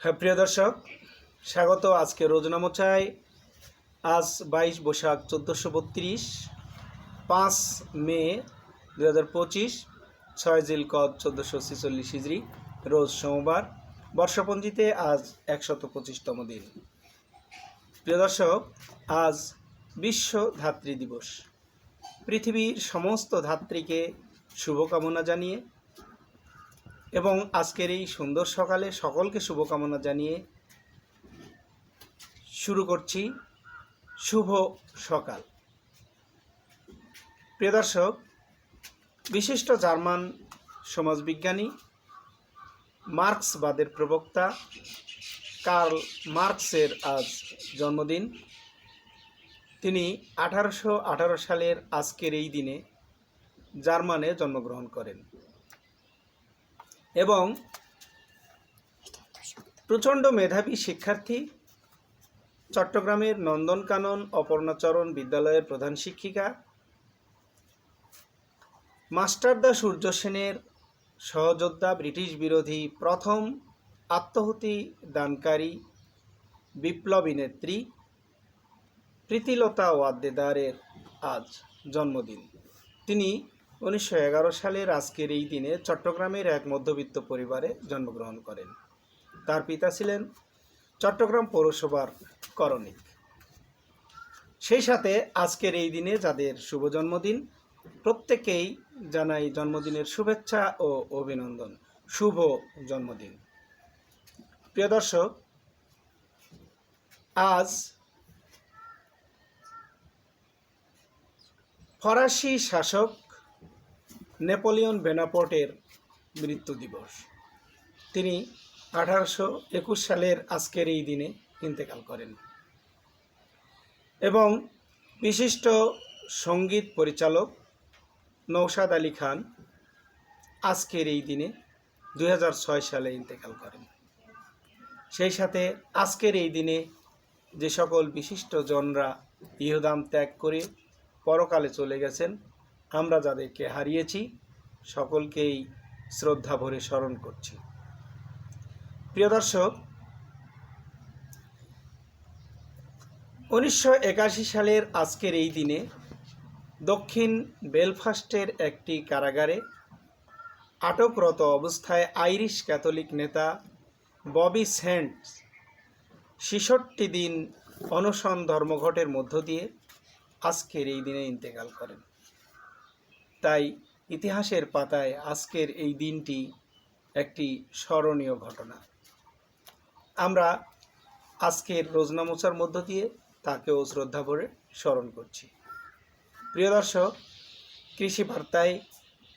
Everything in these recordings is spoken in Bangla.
হ্যাঁ প্রিয় দর্শক, স্বাগত আজকে রোজনামোচায় আজ বাইশ বৈশাখ চোদ্দোশো বত্রিশ, পাঁচ মে দু হাজার পঁচিশ, ছয় জিলকদ চোদ্দোশো ছেচল্লিশ হিজড়ি রোজ সোমবার, বর্ষপঞ্জিতে আজ একশত পঁচিশতম দিন। প্রিয় দর্শক, আজ বিশ্ব ধাত্রী দিবস। পৃথিবীর সমস্ত ধাত্রীকে শুভকামনা জানিয়ে এবং আজকের এই সুন্দর সকালে সকলকে শুভকামনা জানিয়ে শুরু করছি। শুভ সকাল। প্রিয় দর্শক, বিশিষ্ট জার্মান সমাজবিজ্ঞানী, মার্কসবাদের প্রবক্তা, কার্ল মার্কসের আজ জন্মদিন। তিনি আঠারোশো আঠারো সালের আজকের এই দিনে জার্মানে জন্মগ্রহণ করেন। এবং প্রচণ্ড মেধাবী শিক্ষার্থী, চট্টগ্রামের নন্দনকানন অপর্ণাচরণ বিদ্যালয়ের প্রধান শিক্ষিকা, মাস্টারদা সূর্য সেনের সহযোদ্ধা ব্রিটিশ বিরোধী প্রথম আত্মহুতি দানকারী বিপ্লবী নেত্রী প্রীতিলতা ওয়াদ্দেদারের আজ জন্মদিন। তিনি উনিশশো এগারো সালের আজকের এই দিনে চট্টগ্রামের এক মধ্যবিত্ত পরিবারে জন্মগ্রহণ করেন। তার পিতা ছিলেন চট্টগ্রাম পৌরসভার করণিক। সেই সাথে আজকের এই দিনে যাদের শুভ জন্মদিন, প্রত্যেকেই জানাই জন্মদিনের শুভেচ্ছা ও অভিনন্দন। শুভ জন্মদিন। প্রিয় দর্শক, আজ ফরাসি শাসক নেপোলিয়ন বেনাপোর্টের মৃত্যু দিবস। তিনি আঠারোশো একুশ সালের আজকের এই দিনে ইন্তেকাল করেন। এবং বিশিষ্ট সংগীত পরিচালক নৌসাদ আলী খান আজকের এই দিনে দু হাজার ছয় সালে ইন্তেকাল করেন। সেই সাথে আজকের এই দিনে যে সকল বিশিষ্ট জনরা ইহদাম ত্যাগ করে পরকালে চলে গেছেন আমরা যাদেরকে হারিয়েছি, সকলকেই শ্রদ্ধা ভরে স্মরণ করছি। প্রিয় দর্শক, উনিশশো একাশি সালের আজকের এই দিনে দক্ষিণ বেলফাস্টের একটি কারাগারে আটকরত অবস্থায় আইরিশ ক্যাথলিক নেতা ববি সেন্ট ছেষট্টি দিন অনশন ধর্মঘটের মধ্য দিয়ে আজকের এই দিনে ইন্তেকাল করেন। তাই ইতিহাসের পাতায় আজকের এই দিনটি একটি স্মরণীয় ঘটনা। আমরা আজকের রোজনামোচার মধ্য দিয়ে তাকেও শ্রদ্ধা ভরে স্মরণ করছি। প্রিয় দর্শক কৃষি বার্তায়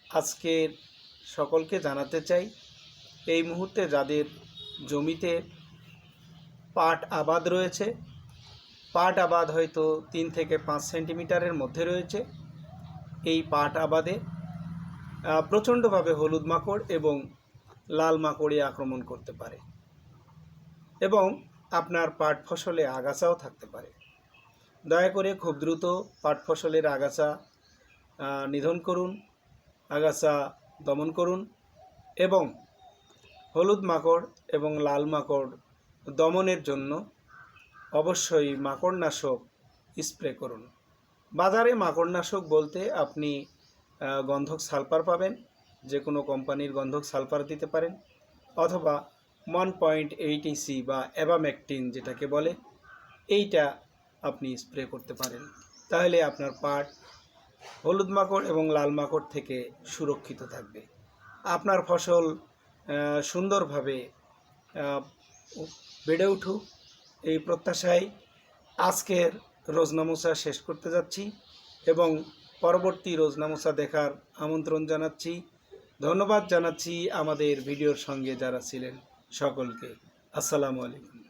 আজকের সকলকে জানাতে চাই, এই মুহূর্তে যাদের জমিতে পাট আবাদ রয়েছে, পাট আবাদ হয়তো তিন থেকে পাঁচ সেন্টিমিটারের মধ্যে রয়েছে এই পাট আবাদে প্রচণ্ডভাবে হলুদ মাকড় এবং লাল মাকড়ে আক্রমণ করতে পারে এবং আপনার পাট ফসলে আগাছাও থাকতে পারে। দয়া করে খুব দ্রুত পাট ফসলের আগাছা নিধন করুন, আগাছা দমন করুন এবং হলুদ মাকড় এবং লাল মাকড় দমনের জন্য অবশ্যই মাকড়নাশক স্প্রে করুন। বাজারে মাকড়নাশক বলতে আপনি গন্ধক সালফার পাবেন যে কোনো কোম্পানির গন্ধক সালফার দিতে পারেন, অথবা ওয়ান পয়েন্ট এইট ইসি বা অ্যাবামেকটিন যেটাকে বলে, এইটা আপনি স্প্রে করতে পারেন। তাহলে আপনার পাট হলুদ মাকড় এবং লাল মাকড় থেকে সুরক্ষিত থাকবে। আপনার ফসল সুন্দরভাবে বেড়ে উঠুক, এই প্রত্যাশায় আজকের রোজনামোসা শেষ করতে যাচ্ছি এবং পরবর্তী রোজনামোসা দেখার আমন্ত্রণ জানাচ্ছি। ধন্যবাদ জানাচ্ছি আমাদের ভিডিওর সঙ্গে যারা ছিলেন সকলকে। আসসালামু আলাইকুম।